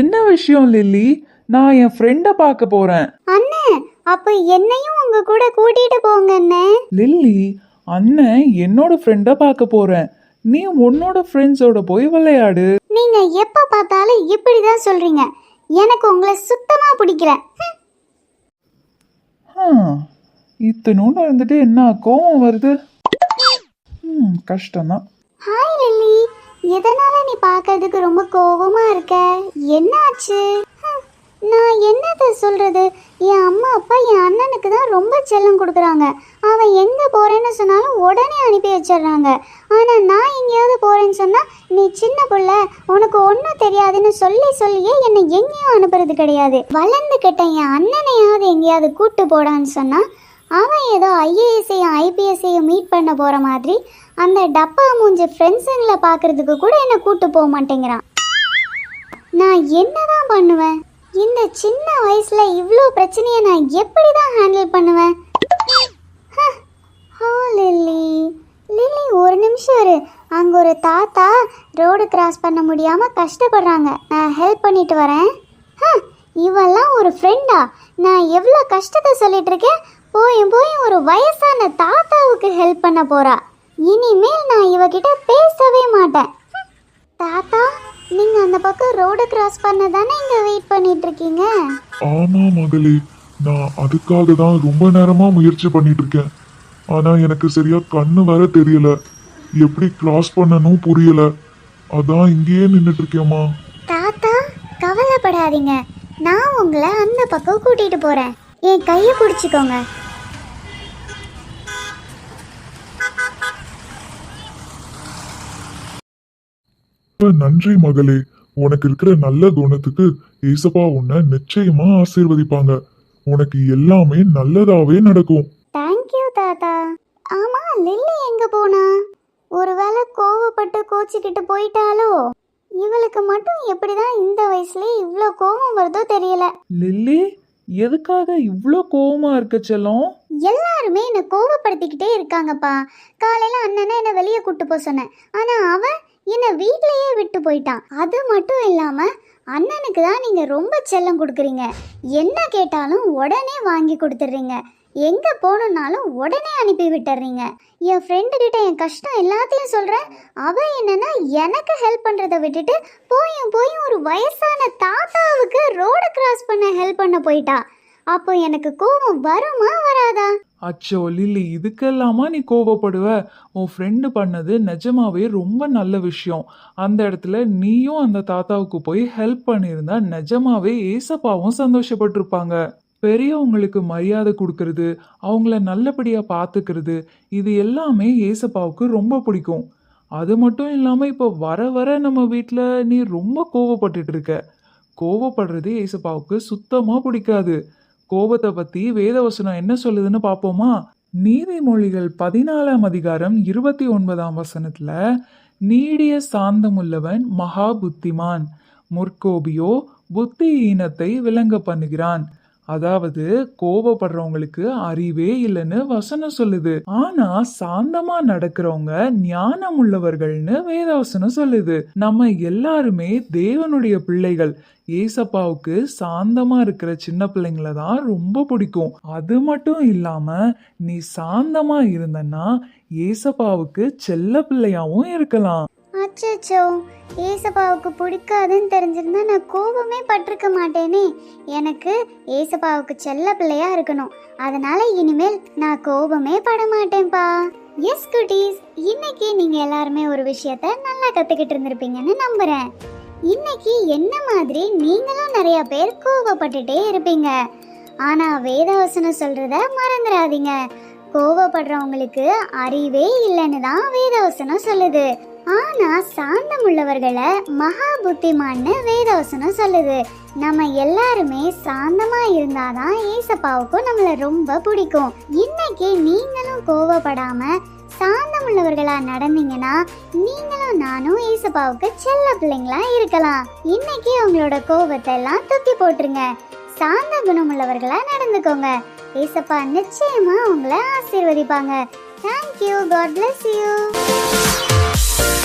என்ன விஷயம் லில்லி? நான் என் ஃப்ரெண்டை பார்க்க போறேன். அண்ணே அப்ப என்னையும் உங்க கூட கூட்டிட்டு போங்க அண்ணே. லில்லி அண்ணன் என்னோட ஃப்ரெண்டை பார்க்க போறேன். நீ உன்னோட ஃப்ரெண்ட்ஸோட போய் விளையாடு. நீங்க எப்ப பார்த்தாலும் இப்படிதான் சொல்றீங்க. எனக்கு உங்களை சுத்தமா பிடிக்கல. இத்தனோண்டு இருந்துட்டு என்ன கோவம் வருது? ம் கஷ்டம்தான். Hi Lily. எதனால நீ பார்க்கறதுக்கு ரொம்ப கோபமா இருக்க? என்னாச்சு? நான் என்னத்த சொல்றது? என் அம்மா அப்பா என் அண்ணனுக்கு தான் ரொம்ப செல்லம் கொடுக்குறாங்க. அவன் எங்கே போறேன்னு சொன்னாலும் உடனே அனுப்பி வச்சிடுறாங்க. ஆனால் நான் எங்கேயாவது போறேன்னு சொன்னா நீ சின்ன பிள்ள உனக்கு ஒன்றும் தெரியாதுன்னு சொல்லி சொல்லியே என்னை எங்கேயும் அனுப்புறது கிடையாது. வளர்ந்துக்கிட்ட என் அண்ணனையாவது எங்கேயாவது கூட்டு போடான்னு சொன்னா அவன் ஏதோ ஐஏஎஸ்ஐயும் ஐபிஎஸ்ஐயும் மீட் பண்ண போகிற மாதிரி அந்த டப்பா மூஞ்சி ஃப்ரெண்ட்ஸுங்களை பார்க்குறதுக்கு கூட என்னை கூட்டு போக மாட்டேங்கிறான். நான் என்ன தான் பண்ணுவேன்? இந்த சின்ன வயசில் இவ்வளோ பிரச்சனையை நான் எப்படி தான் ஹேண்டில் பண்ணுவேன்? ஹ, ஹோ லில்லி. லில்லி ஒரு நிமிஷம் இரு. அங்கே ஒரு தாத்தா ரோடு கிராஸ் பண்ண முடியாமல் கஷ்டப்படுறாங்க. நான் ஹெல்ப் பண்ணிட்டு வரேன். ஹ, இவெல்லாம் ஒரு ஃப்ரெண்டா நான் எவ்வளோ கஷ்டத்தை சொல்லிட்டு இருக்கேன்? போயும் போய் ஒரு வயசான தாத்தாவுக்கு ஹெல்ப் பண்ண போறா. இனிமேல் நான் இவகிட்ட பேசவே மாட்டேன். தாத்தா நீங்க அந்த பக்கம் ரோடு கிராஸ் பண்ண தானே இங்க வெயிட் பண்ணிட்டு இருக்கீங்க? ஆமா மகளே நான் அதுக்காக தான் ரொம்ப நேரமா முயற்சி பண்ணிட்டு இருக்கேன். ஆனா எனக்கு சரியா கண்ணு வர தெரியல. எப்படி கிராஸ் பண்ணணும் புரியல. அதான் இங்கேயே நின்னுட்டு இருக்கேம்மா. தாத்தா கவலைப்படாதீங்க. நான் உங்களை அந்த பக்கம் கூட்டிட்டு போறேன். என் கையை பிடிச்சிக்கோங்க. ரொம்ப நன்றி மகளே. உனக்கு இருக்கிற நல்ல குணத்துக்கு ஏசப்பா உன்னை நிச்சயமா ஆசீர்வதிப்பாங்க. உனக்கு எல்லாமே நல்லதாவே நடக்கும். தேங்க்யூ தாத்தா. ஆமா லில்லி எங்க போனா? ஒருவேளை கோவப்பட்டு கோச்சிக்கிட்டு போயிட்டாலோ இவளுக்கு மட்டும் எப்படிதான் இந்த வயசுலயே இவ்வளோ கோவம் வருதோ தெரியல. லில்லி எதுக்காக இவ்வளோ கோவமா இருக்க செல்லம்? எல்லாருமே என்னை கோவப்படுத்திக்கிட்டே இருக்காங்கப்பா. காலையில அண்ணனை என்னை வெளியே கூட்டு போக சொன்னேன். ஆனா அவன் என்னை வீட்லயே விட்டு போயிட்டான். அது மட்டும் இல்லாம அண்ணனுக்கு தான் நீங்க ரொம்ப செல்லம் கொடுக்குறீங்க. என்ன கேட்டாலும் உடனே வாங்கி கொடுத்துட்றீங்க. எங்க போகணுன்னாலும் உடனே அனுப்பி விட்டுறீங்க என் ஃப்ரெண்டு கிட்ட என் கஷ்டம் எல்லாத்தையும் சொல்றேன். அவ என்னன்னா எனக்கு ஹெல்ப் பண்றதை விட்டுட்டு போயும் போயும் ஒரு வயசான தாத்தாவுக்கு ரோடு கிராஸ் பண்ண ஹெல்ப் பண்ண போயிட்டா. அப்போ எனக்கு கோபம் வருமா வராதா? அச்சோ லில்லி இதுக்கெல்லாமா நீ கோவப்படுவ? உன் ஃப்ரெண்டு பண்ணது நிஜமாவே ரொம்ப நல்ல விஷயம். அந்த இடத்துல நீயும் அந்த தாத்தாவுக்கு போய் ஹெல்ப் பண்ணியிருந்தா நிஜமாவே ஏசப்பாவும் சந்தோஷப்பட்டிருப்பாங்க. பெரியவங்களுக்கு மரியாதை கொடுக்கறது அவங்கள நல்லபடியாக பார்த்துக்கிறது இது எல்லாமே ஏசப்பாவுக்கு ரொம்ப பிடிக்கும். அது மட்டும் இல்லாமல் இப்போ வர வர நம்ம வீட்டில் நீ ரொம்ப கோவப்பட்டுட்டு இருக்க. கோவப்படுறது ஏசப்பாவுக்கு சுத்தமாக பிடிக்காது. கோபத்தை பற்றி வேதவசனம் என்ன சொல்லுதுன்னு பார்ப்போமா நீதிமொழிகள் பதினாலாம் அதிகாரம் இருபத்தி ஒன்பதாம் வசனத்துல நீடிய சாந்தமுள்ளவன் மகா புத்திமான் முற்கோபியோ புத்தியீனத்தை விளங்க பண்ணுகிறான். அதாவது கோபப்படுறவங்களுக்கு அறிவே இல்லைன்னு வசனம் சொல்லுது. ஆனா சாந்தமா நடக்கிறவங்க ஞானம் உள்ளவர்கள்னு வேதவசனம் சொல்லுது. நம்ம எல்லாருமே தேவனுடைய பிள்ளைகள். ஏசப்பாவுக்கு சாந்தமா இருக்கிற சின்ன பிள்ளைங்கள தான் ரொம்ப பிடிக்கும். அது மட்டும் இல்லாம நீ சாந்தமா இருந்தன்னா ஏசப்பாவுக்கு செல்ல பிள்ளையாவும் இருக்கலாம். அச்சோ ஏசப்பாவுக்கு பிடிக்காதுன்னு தெரிஞ்சிருந்தா நான் கோபமே பட்டிருக்க மாட்டேனே. எனக்கு ஏசப்பாவுக்கு செல்ல பிள்ளையா இருக்கணும். அதனால இனிமேல் நான் கோபமே பட மாட்டேன்ப்பா. எஸ் குட்டீஸ் இன்னைக்கு நீங்க எல்லாருமே ஒரு விஷயத்த நல்லா கத்துக்கிட்டு இருந்திருப்பீங்கன்னு நம்புறேன். இன்னைக்கு என்ன மாதிரி நீங்களும் நிறைய பேர் கோவப்பட்டுட்டே இருப்பீங்க. ஆனா வேதவசனம் சொல்றத மறந்துடாதீங்க கோவப்படுறவங்களுக்கு அறிவே இல்லைன்னு தான் வேதவசனம் சொல்லுது. ஆனா சாந்தம் உள்ளவர்களை மகா புத்திமான்னு வேதவசனம் சொல்லுது. நம்ம எல்லாருமே சாந்தமா இருந்தாதான் ஏசப்பாவுக்கும் நம்மளை ரொம்ப பிடிக்கும். இன்னைக்கு நீங்களும் கோவப்படாம சாந்தம் உள்ளவர்களா நடந்தீங்கன்னா நீங்களும் நானும் ஏசப்பாவுக்கு செல்ல பிள்ளைங்களா இருக்கலாம். இன்னைக்கு உங்களோட கோபத்தை எல்லாம் தூக்கி போட்டுருங்க. சாந்த குணமுள்ளவர்களா நடந்துக்கோங்க. ஏசப்பா நிச்சயமா உங்களை ஆசீர்வதிப்பாங்க. Thank you God bless you